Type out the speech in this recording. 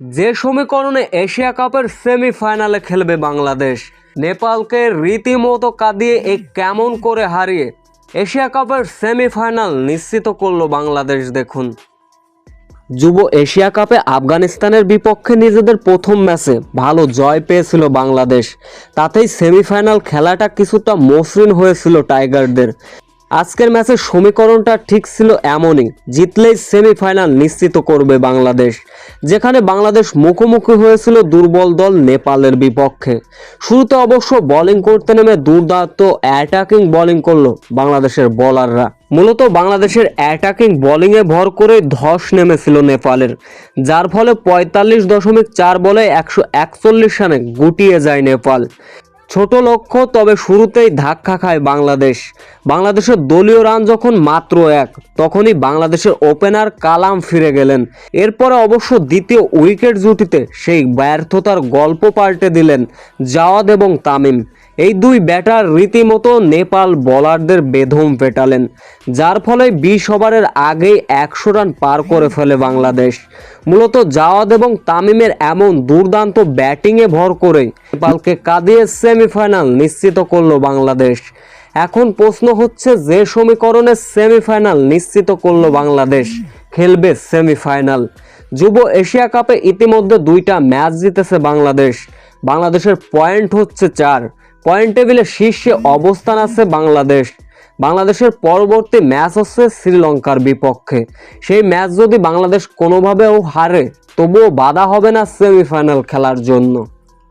যে সমীকরণে এশিয়া কাপের সেমিফাইনালে খেলবে বাংলাদেশ, নেপালকে রীতিমতো কাঁদিয়ে এ কেমন করে হারিয়ে এশিয়া কাপের সেমিফাইনাল নিশ্চিত করল বাংলাদেশ, দেখুন। যুব এশিয়া কাপে আফগানিস্তানের বিপক্ষে নিজেদের প্রথম ম্যাচে ভালো জয় পেয়েছিল বাংলাদেশ। তাতেই সেমিফাইনাল খেলাটা কিছুটা মসৃণ হয়েছিল টাইগারদের। আজকের ম্যাচের সমীকরণটা ঠিক ছিল এমনই। জিতলেই সেমিফাইনাল নিশ্চিত করবে বাংলাদেশ, যেখানে বাংলাদেশ মুখোমুখি হয়েছিল দুর্বল দল নেপালের বিপক্ষে। শুরুতে অবশ্য বোলিং করতে নেমে দুর্দান্ত অ্যাটাকিং বোলিং করল বাংলাদেশের বোলাররা মূলত বাংলাদেশের অ্যাটাকিং বোলিংয়ে ভর করে ধস নেমেছিল নেপালের, যার ফলে পঁয়তাল্লিশ দশমিক চার বলে একশো একচল্লিশ রানে গুটিয়ে যায় নেপাল। ছোট লক্ষ্য, তবে শুরুতেই ধাক্কা খায় বাংলাদেশ। বাংলাদেশের দলীয় রান যখন মাত্র এক, তখনই বাংলাদেশের ওপেনার কালাম ফিরে গেলেন। এরপরে অবশ্য দ্বিতীয় উইকেট জুটিতে সেই ব্যর্থতার গল্প পাল্টে দিলেন জাওয়াদ এবং তামিম। এই দুই ব্যাটার রীতিমতো নেপাল বোলারদের বেধম পেটালেন, যার ফলে বিশ ওভারের আগেই একশো রান পার করে ফেলে বাংলাদেশ। মূলত জাওয়াদ এবং তামিমের এমন দুর্দান্ত ব্যাটিংয়ে ভর করে নেপালকে কাঁদিয়ে সেমিফাইনাল নিশ্চিত করল বাংলাদেশ। এখন প্রশ্ন হচ্ছে, যে সমীকরণে সেমিফাইনাল নিশ্চিত করল বাংলাদেশ, খেলবে সেমিফাইনাল। যুব এশিয়া কাপে ইতিমধ্যে দুইটা ম্যাচ জিতেছে বাংলাদেশ। বাংলাদেশের পয়েন্ট হচ্ছে চার। পয়েন্ট টেবিলে শীর্ষে অবস্থান আছে বাংলাদেশ। বাংলাদেশের পরবর্তী ম্যাচ হচ্ছে শ্রীলঙ্কার বিপক্ষে। সেই ম্যাচ যদি বাংলাদেশ কোনোভাবেও হারে, তবুও বাধা হবে না সেমিফাইনাল খেলার জন্য।